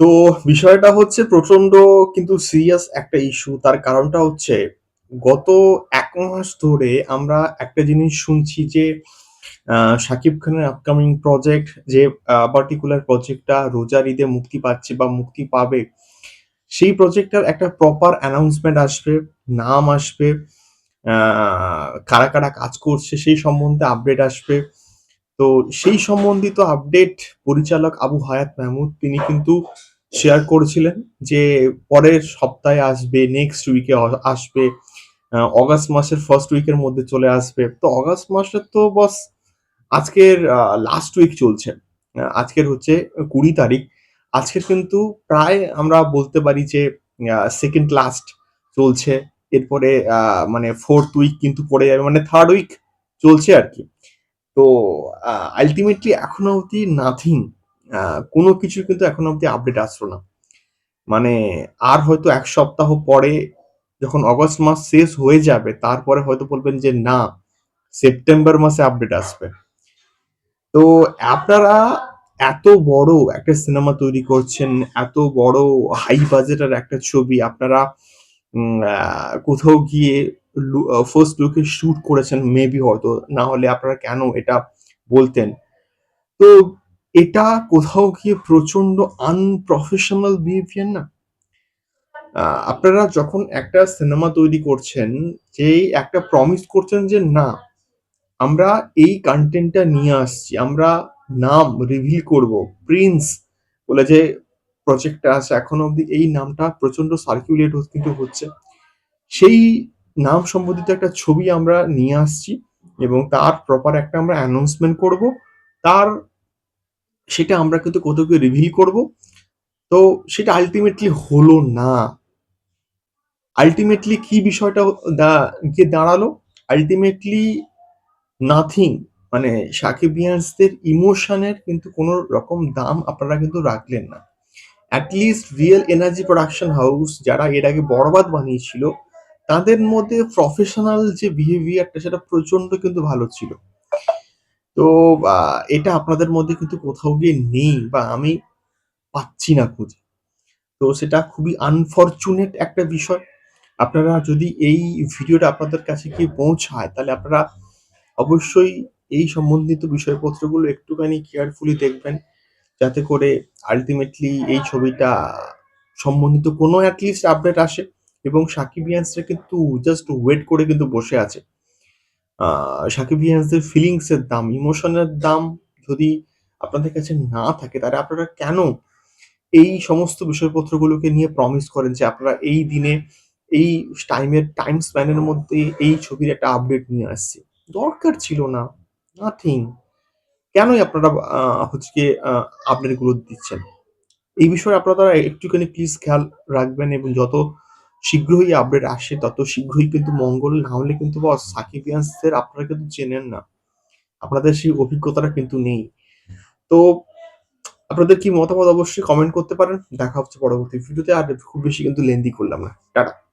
তো বিষয়টা হচ্ছে প্রচণ্ড কিন্তু সিরিয়াস একটা ইস্যু। তার কারণটা হচ্ছে গত এক মাস ধরে আমরা একটা জিনিস শুনছি যে শাকিব খানের আপকামিং প্রজেক্ট যে পার্টিকুলার প্রজেক্টটা রোজার ঈদে মুক্তি পাচ্ছে বা মুক্তি পাবে, সেই প্রজেক্টটার একটা প্রপার অ্যানাউন্সমেন্ট আসবে, নাম আসবে, কারা, কারা কাজ করছে সেই সম্বন্ধে আপডেট আসবে। তো সেই সম্বন্ধিত আপডেট পরিচালক আবু হায়াত মাহমুদ তিনি কিন্তু শেয়ার করেছিলেন যে পরের সপ্তাহে আসবে, নেক্সট উইকে আসবে। অগাস্ট মাসের ফার্স্ট উইকের মধ্যে চলে আসবে। তো অগাস্ট মাসের তো বস আজকের লাস্ট উইক চলছে। আজকের হচ্ছে ২০ তারিখ। আজকের কিন্তু প্রায় আমরা বলতে পারি যে সেকেন্ড লাস্ট চলছে। এরপরে মানে ফোর্থ উইক কিন্তু পড়ে যাবে। মানে থার্ড উইক চলছে আরকি। তো আল্টিমেটলি এখনও অবধি নাথিং কোনো কিছুর কিন্তু এখনও অবধি আপডেট আসলো না। মানে আর হয়তো এক সপ্তাহ পরে যখন অগাস্ট মাস শেষ হয়ে যাবে, তারপরে হয়তো বলবেন যে না, সেপ্টেম্বর মাসে আপডেট আসবে। তো আপনারা এত বড় একটা সিনেমা তৈরি করছেন, এত বড় হাই বাজেটের একটা ছবি আপনারা কোথাও গিয়ে ফার্স্ট লুক শুট করেছেন মেবি হয়তো। না হলে আপনারা কেন এটা বলতেন? তো এটা কোথাও গিয়ে প্রচণ্ড আনপ্রফেশনাল বিহেভিয়ার না? আপনারা যখন একটা সিনেমা তৈরি করছেন, যেই একটা প্রমিস করছেন যে না, আমরা এই কনটেন্টটা নিয়ে আসছি। আমরা নাম রিভিল করব। 'প্রিন্স' বলে যে প্রজেক্টটা আছে এখনও অবধি এই নামটা প্রচণ্ড সার্কুলেট কিন্তু হচ্ছে। সেই নাম সম্বন্ধিত একটা ছবি আমরা নিয়ে আসছি এবং তার প্রপার একটা আমরা অ্যানাউন্সমেন্ট করব। তার সেটা আমরা কিন্তু কোথাও গিয়ে রিভিল করব। তো সেটা আল্টিমেটলি হলো না। আলটিমেটলি কি বিষয়টা গিয়ে দাঁড়াল? আল্টিমেটলি নাথিং মানে সাকিবিয়ানসদের ইমোশনের কিন্তু কোন রকম দাম আপনারা কিন্তু রাখলেন না। At least real energy production house যারা এর আগে 'বরবাদ' বানিয়েছিল, তাদের মধ্যে প্রফেশনাল যে বিহেভিয়ারটা সেটা প্রচণ্ড কিন্তু ভালো ছিল। তো এটা আপনাদের মধ্যে কিন্তু কোথাও গিয়ে নেই বা আমি পাচ্ছি না খুঁজে। তো সেটা খুবই আনফর্চুনেট একটা বিষয়। আপনারা যদি এই ভিডিওটা আপনাদের কাছে গিয়ে পৌঁছায়, তাহলে আপনারা অবশ্যই এই সম্বন্ধিত বিষয়পত্রগুলো একটুখানি কেয়ারফুলি দেখবেন। যাতে করে আলটিমেটলি এই ছবিটা সম্বন্ধিত কোনো এট লিস্ট আপডেট আসে এবং সাকিবিয়ানসরা কিন্তু জাস্ট ওয়েট করে কিন্তু বসে আছে। আ সাকিবিয়ানসদের ফিলিংস এর দাম, ইমোশনের দাম যদি আপনাদের কাছে না থাকে, তাহলে আপনারা কেন এই সমস্ত বিষয়পত্রগুলোকে নিয়ে প্রমিস করেন যে আপনারা এই দিনে এই টাইমের টাইম স্প্যানের মধ্যে এই ছবির একটা আপডেট নিয়ে আসছি। দরকার ছিল না। নাথিং। কেনই আপনারা হচ্ছে গিয়ে আ আপডেটগুলো দিচ্ছেন? এই বিষয়ে আপনারা একটুখানি প্লিজ খেয়াল রাখবেন এবং যত শীঘ্রই আপডেট আসে, তত শীঘ্রই কিন্তু মঙ্গল। না হলে কিন্তু বস সাকিবিয়ানসদের আপনারা কিন্তু চেনেন না। আপনাদের সেই অভিজ্ঞতাটা কিন্তু নেই। তো আপনাদের কি মতামত অবশ্যই কমেন্ট করতে পারেন। দেখা হচ্ছে পরবর্তী ভিডিওতে। আর খুব বেশি কিন্তু লেন্দি করলাম না। টাটা।